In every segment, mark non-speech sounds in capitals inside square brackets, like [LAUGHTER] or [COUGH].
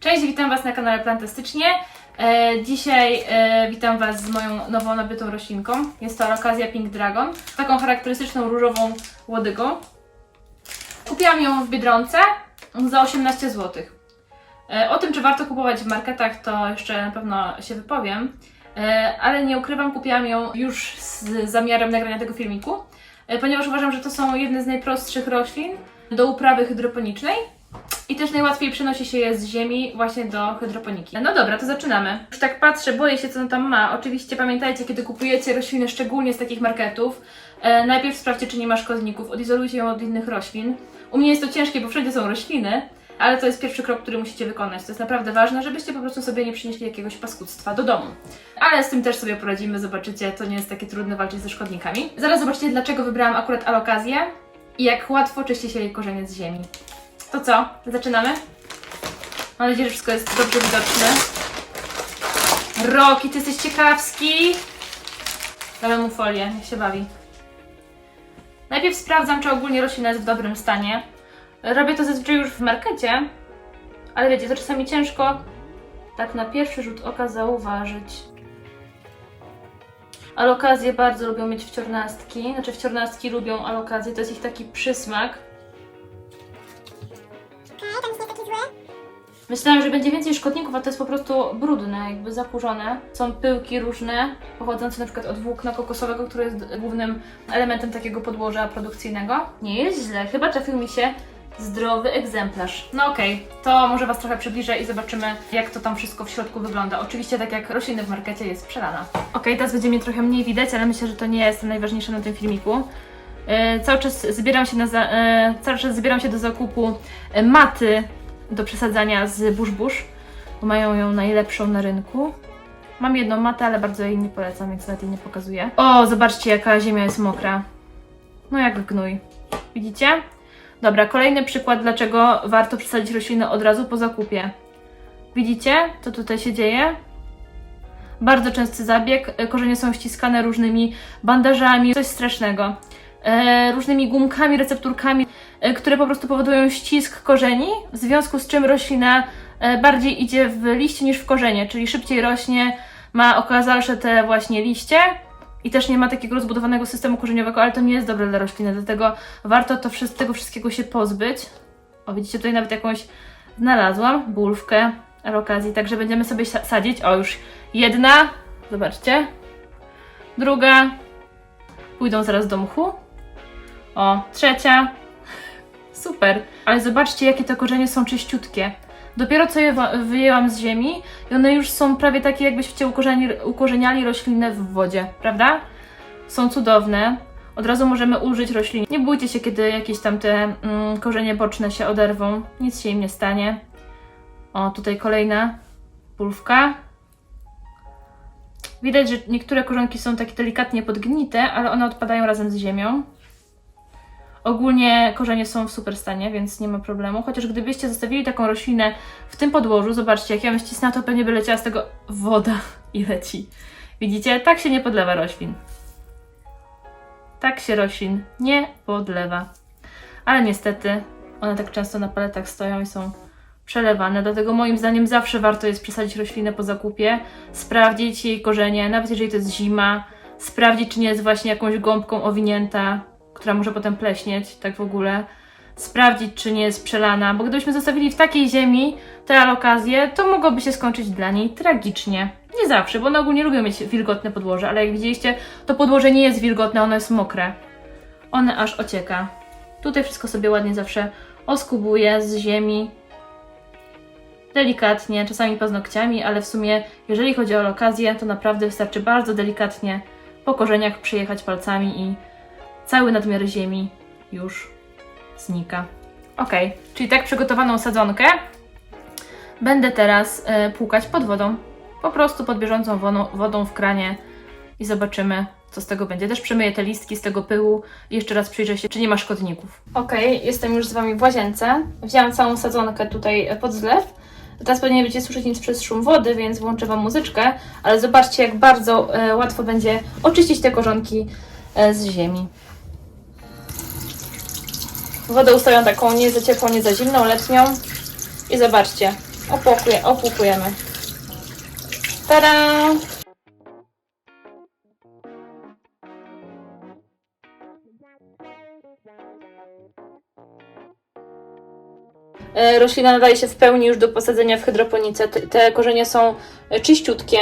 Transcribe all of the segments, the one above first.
Cześć, witam Was na kanale Plantastycznie. E, dzisiaj e, witam Was z moją nową nabytą roślinką. Jest to Alokazja Pink Dragon, taką charakterystyczną różową łodygą. Kupiłam ją w Biedronce za 18 zł. E, o tym, czy warto kupować w marketach, to jeszcze na pewno się wypowiem, ale nie ukrywam, kupiłam ją już z zamiarem nagrania tego filmiku, ponieważ uważam, że to są jedne z najprostszych roślin do uprawy hydroponicznej. I też najłatwiej przenosi się je z ziemi właśnie do hydroponiki. No dobra, to zaczynamy. Już tak patrzę, boję się, co on tam ma. Oczywiście pamiętajcie, kiedy kupujecie rośliny, szczególnie z takich marketów, e, najpierw sprawdźcie, czy nie ma szkodników. Odizolujcie ją od innych roślin. U mnie jest to ciężkie, bo wszędzie są rośliny, ale to jest pierwszy krok, który musicie wykonać. To jest naprawdę ważne, żebyście po prostu sobie nie przynieśli jakiegoś paskudztwa do domu. Ale z tym też sobie poradzimy, zobaczycie, to nie jest takie trudne walczyć ze szkodnikami. Zaraz zobaczycie, dlaczego wybrałam akurat alokazję i jak łatwo czyści się jej korzenie z ziemi. To co? Zaczynamy? Mam nadzieję, że wszystko jest dobrze widoczne. Roki, ty jesteś ciekawski. Damy mu folię, niech się bawi. Najpierw sprawdzam, czy ogólnie roślina jest w dobrym stanie. Robię to zazwyczaj już w markecie, ale wiecie, to czasami ciężko tak na pierwszy rzut oka zauważyć. Alokazje bardzo lubią mieć wciornastki, znaczy wciornastki lubią alokazje, to jest ich taki przysmak. Myślałam, że będzie więcej szkodników, a to jest po prostu brudne, jakby zakurzone. Są pyłki różne, pochodzące na przykład od włókna kokosowego, które jest głównym elementem takiego podłoża produkcyjnego. Nie jest źle, chyba trafił mi się zdrowy egzemplarz. No okej, to może Was trochę przybliżę i zobaczymy, jak to tam wszystko w środku wygląda. Oczywiście, tak jak rośliny w markecie, jest przelana. Okej, teraz będzie mnie trochę mniej widać, ale myślę, że to nie jest najważniejsze na tym filmiku. E, cały czas zbieram się, na za, e, cały czas zbieram się do zakupu e, maty do przesadzania z Bush bo mają ją najlepszą na rynku. Mam jedną matę, ale bardzo jej nie polecam, więc nawet jej nie pokazuję. O, zobaczcie jaka ziemia jest mokra. No jak gnój. Widzicie? Dobra, kolejny przykład, dlaczego warto przesadzić rośliny od razu po zakupie. Widzicie, co tutaj się dzieje? Bardzo częsty zabieg. Korzenie są ściskane różnymi bandażami, coś strasznego. E, różnymi gumkami, recepturkami, e, które po prostu powodują ścisk korzeni, w związku z czym roślina e, bardziej idzie w liście niż w korzenie, czyli szybciej rośnie, ma okazalsze te właśnie liście i też nie ma takiego rozbudowanego systemu korzeniowego, ale to nie jest dobre dla rośliny, dlatego warto to, tego wszystkiego się pozbyć. O, widzicie, tutaj nawet jakąś znalazłam, bulwkę w okazji, także będziemy sobie sa- sadzić. O, już jedna, zobaczcie, druga, pójdą zaraz do mchu. O, trzecia. Super. Ale zobaczcie, jakie te korzenie są czyściutkie. Dopiero co je wyjęłam z ziemi i one już są prawie takie, jakbyście ukorzeni, ukorzeniali roślinę w wodzie, prawda? Są cudowne. Od razu możemy użyć roślin. Nie bójcie się, kiedy jakieś tam te mm, korzenie boczne się oderwą. Nic się im nie stanie. O, tutaj kolejna pulwka. Widać, że niektóre korzonki są takie delikatnie podgnite, ale one odpadają razem z ziemią. Ogólnie korzenie są w super stanie, więc nie ma problemu. Chociaż gdybyście zostawili taką roślinę w tym podłożu, zobaczcie, jak ja bym ścisnęła, to pewnie by leciała z tego woda [LAUGHS] i leci. Widzicie? Tak się nie podlewa roślin. Tak się roślin nie podlewa. Ale niestety one tak często na paletach stoją i są przelewane, dlatego moim zdaniem zawsze warto jest przesadzić roślinę po zakupie, sprawdzić jej korzenie, nawet jeżeli to jest zima, sprawdzić, czy nie jest właśnie jakąś gąbką owinięta, która może potem pleśnieć, tak w ogóle. Sprawdzić, czy nie jest przelana, bo gdybyśmy zostawili w takiej ziemi te alokazje, to mogłoby się skończyć dla niej tragicznie. Nie zawsze, bo one ogólnie lubią mieć wilgotne podłoże, ale jak widzieliście, to podłoże nie jest wilgotne, ono jest mokre. One aż ocieka. Tutaj wszystko sobie ładnie zawsze oskubuję z ziemi, delikatnie, czasami paznokciami, ale w sumie, jeżeli chodzi o okazję, to naprawdę wystarczy bardzo delikatnie po korzeniach przyjechać palcami i cały nadmiar ziemi już znika. Ok, czyli tak przygotowaną sadzonkę będę teraz e, płukać pod wodą. Po prostu pod bieżącą wodą, w kranie i zobaczymy, co z tego będzie. Też przemyję te listki z tego pyłu i jeszcze raz przyjrzę się, czy nie ma szkodników. Ok, jestem już z Wami w łazience. Wzięłam całą sadzonkę tutaj e, pod zlew. Teraz pewnie nie będziecie słyszeć nic przez szum wody, więc włączę Wam muzyczkę, ale zobaczcie, jak bardzo e, łatwo będzie oczyścić te korzonki z ziemi. Wodę ustawiam taką nie za ciepłą, nie za zimną, letnią. I zobaczcie, opłukuje, opłukujemy. Tada! E, Roślina nadaje się w pełni już do posadzenia w hydroponice. Te, te korzenie są e, czyściutkie.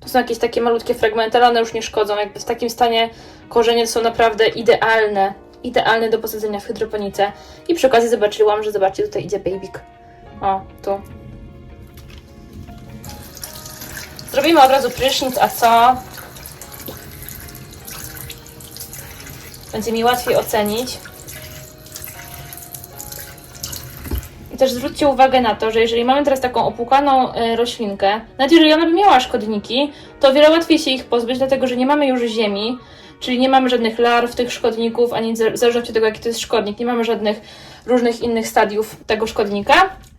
To są jakieś takie malutkie fragmenty, ale one już nie szkodzą. Jakby w takim stanie korzenie są naprawdę idealne. Idealne do posadzenia w hydroponice. I przy okazji zobaczyłam, że zobaczcie, tutaj idzie babik. O, tu. Zrobimy od razu prysznic, a co? Będzie mi łatwiej ocenić. I też zwróćcie uwagę na to, że jeżeli mamy teraz taką opłukaną e, roślinkę, nawet jeżeli ona by miała szkodniki, to o wiele łatwiej się ich pozbyć, dlatego że nie mamy już ziemi, czyli nie mamy żadnych larw tych szkodników, ani w zależności od tego, jaki to jest szkodnik, nie mamy żadnych różnych innych stadiów tego szkodnika.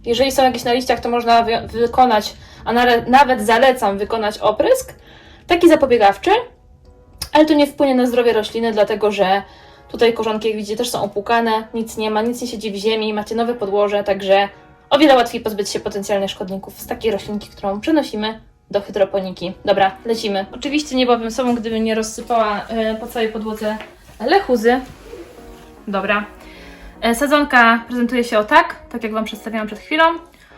Jeżeli są jakieś na liściach, to można wy- wykonać, a nawet zalecam wykonać oprysk, taki zapobiegawczy, ale to nie wpłynie na zdrowie rośliny, dlatego że tutaj korzonki, jak widzicie, też są opłukane, nic nie ma, nic nie siedzi w ziemi, macie nowe podłoże, także o wiele łatwiej pozbyć się potencjalnych szkodników z takiej roślinki, którą przenosimy do hydroponiki. Dobra, lecimy. Oczywiście nie byłabym sobą, gdybym nie rozsypała e, po całej podłodze lechuzy. Dobra. E, Sadzonka prezentuje się o tak, tak jak Wam przedstawiałam przed chwilą.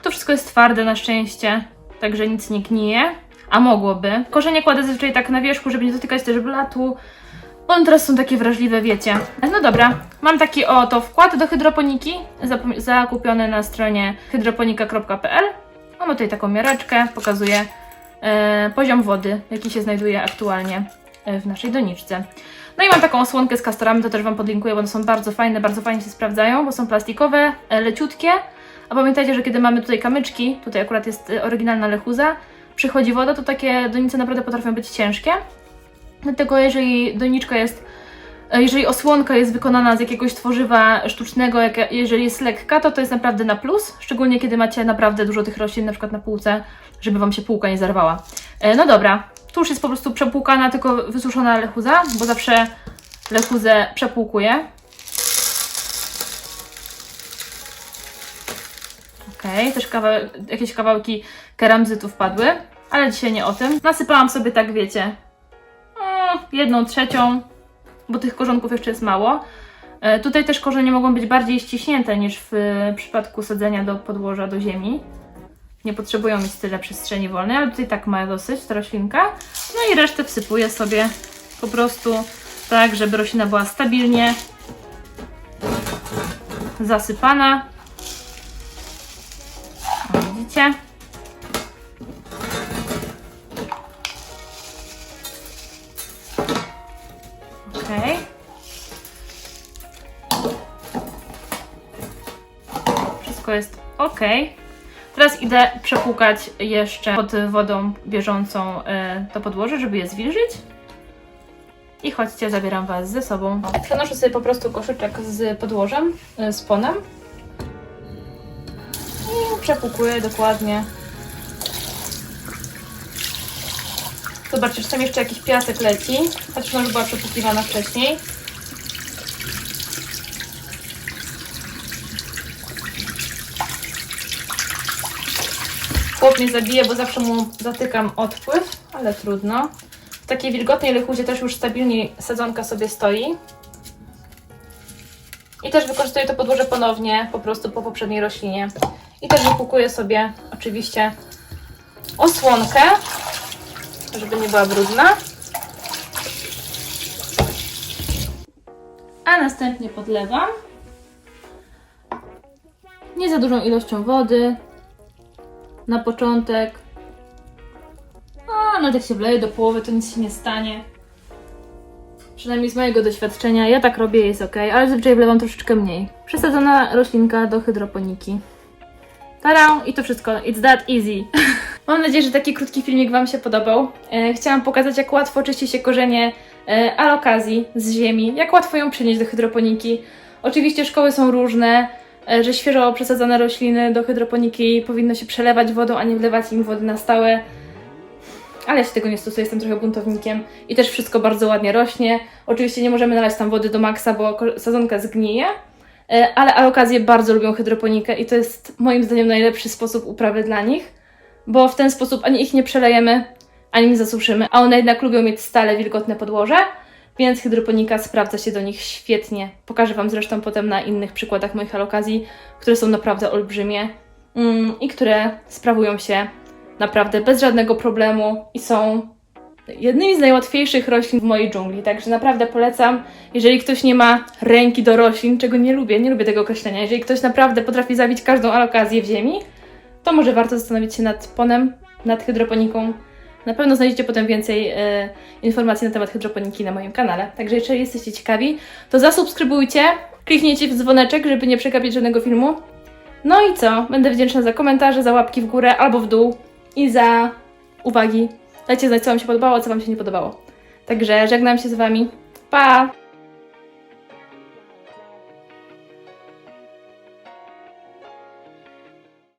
To wszystko jest twarde na szczęście, także nic nie gnije, a mogłoby. Korzenie kładę zazwyczaj tak na wierzchu, żeby nie dotykać też blatu. One teraz są takie wrażliwe, wiecie. No dobra, mam taki oto wkład do hydroponiki, zakupiony na stronie hydroponika.pl. Mam tutaj taką miareczkę, pokazuje e, poziom wody, jaki się znajduje aktualnie e, w naszej doniczce. No i mam taką osłonkę z kastorami, to też Wam podlinkuję, bo one są bardzo fajne, bardzo fajnie się sprawdzają, bo są plastikowe, e, leciutkie. A pamiętajcie, że kiedy mamy tutaj kamyczki, tutaj akurat jest e, oryginalna lechuza, przychodzi woda, to takie donice naprawdę potrafią być ciężkie. Dlatego jeżeli doniczka jest, e, jeżeli osłonka jest wykonana z jakiegoś tworzywa sztucznego, jak, jeżeli jest lekka, to to jest naprawdę na plus, szczególnie kiedy macie naprawdę dużo tych roślin, na przykład na półce, żeby Wam się półka nie zerwała. E, No dobra, tu już jest po prostu przepłukana, tylko wysuszona lechuza, bo zawsze lechuzę przepłukuję. Okej, też kawa- jakieś kawałki keramzytu wpadły, ale dzisiaj nie o tym. Nasypałam sobie tak, wiecie, mm, jedną trzecią, bo tych korzonków jeszcze jest mało. E, Tutaj też korzenie mogą być bardziej ściśnięte niż w e, przypadku sadzenia do podłoża, do ziemi. Nie potrzebują mieć tyle przestrzeni wolnej, ale tutaj tak ma dosyć ta roślinka. No i resztę wsypuję sobie po prostu tak, żeby roślina była stabilnie zasypana. O, widzicie? Ok. Teraz idę przepłukać jeszcze pod wodą bieżącą e, to podłoże, żeby je zwilżyć. I chodźcie, zabieram Was ze sobą. Przenoszę sobie po prostu koszyczek z podłożem, e, z ponem. I przepłukuję dokładnie. Zobaczcie, czy tam jeszcze jakiś piasek leci. Patrz, może była przepłukiwana wcześniej. Chłop mnie zabije, bo zawsze mu zatykam odpływ, ale trudno. W takiej wilgotnej lechuzie też już stabilniej sadzonka sobie stoi. I też wykorzystuję to podłoże ponownie, po prostu po poprzedniej roślinie. I też wypłukuję sobie oczywiście osłonkę, żeby nie była brudna. A następnie podlewam. Nie za dużą ilością wody, na początek. A, nawet jak się wleje do połowy, to nic się nie stanie. Przynajmniej z mojego doświadczenia, ja tak robię, jest ok, ale zazwyczaj wlewam troszeczkę mniej. Przesadzona roślinka do hydroponiki. Tada! I to wszystko. It's that easy. [LAUGHS] Mam nadzieję, że taki krótki filmik Wam się podobał. E, chciałam pokazać, jak łatwo czyści się korzenie e, alokazji z ziemi, jak łatwo ją przenieść do hydroponiki. Oczywiście szkoły są różne, że świeżo przesadzone rośliny do hydroponiki powinno się przelewać wodą, a nie wlewać im wody na stałe. Ale ja się tego nie stosuję, jestem trochę buntownikiem i też wszystko bardzo ładnie rośnie. Oczywiście nie możemy nalać tam wody do maksa, bo sadzonka zgnije. E, Ale alokazje bardzo lubią hydroponikę i to jest moim zdaniem najlepszy sposób uprawy dla nich, bo w ten sposób ani ich nie przelejemy, ani nie zasuszymy, a one jednak lubią mieć stale wilgotne podłoże, więc hydroponika sprawdza się do nich świetnie. Pokażę Wam zresztą potem na innych przykładach moich alokazji, które są naprawdę olbrzymie mm, i które sprawują się naprawdę bez żadnego problemu i są jednymi z najłatwiejszych roślin w mojej dżungli. Także naprawdę polecam, jeżeli ktoś nie ma ręki do roślin, czego nie lubię, nie lubię tego określenia, jeżeli ktoś naprawdę potrafi zabić każdą alokazję w ziemi, to może warto zastanowić się nad ponem, nad hydroponiką. Na pewno znajdziecie potem więcej e, informacji na temat hydroponiki na moim kanale. Także jeżeli jesteście ciekawi, to zasubskrybujcie, kliknijcie w dzwoneczek, żeby nie przegapić żadnego filmu. No i co? Będę wdzięczna za komentarze, za łapki w górę albo w dół i za uwagi. Dajcie znać, co Wam się podobało, co Wam się nie podobało. Także żegnam się z Wami. Pa!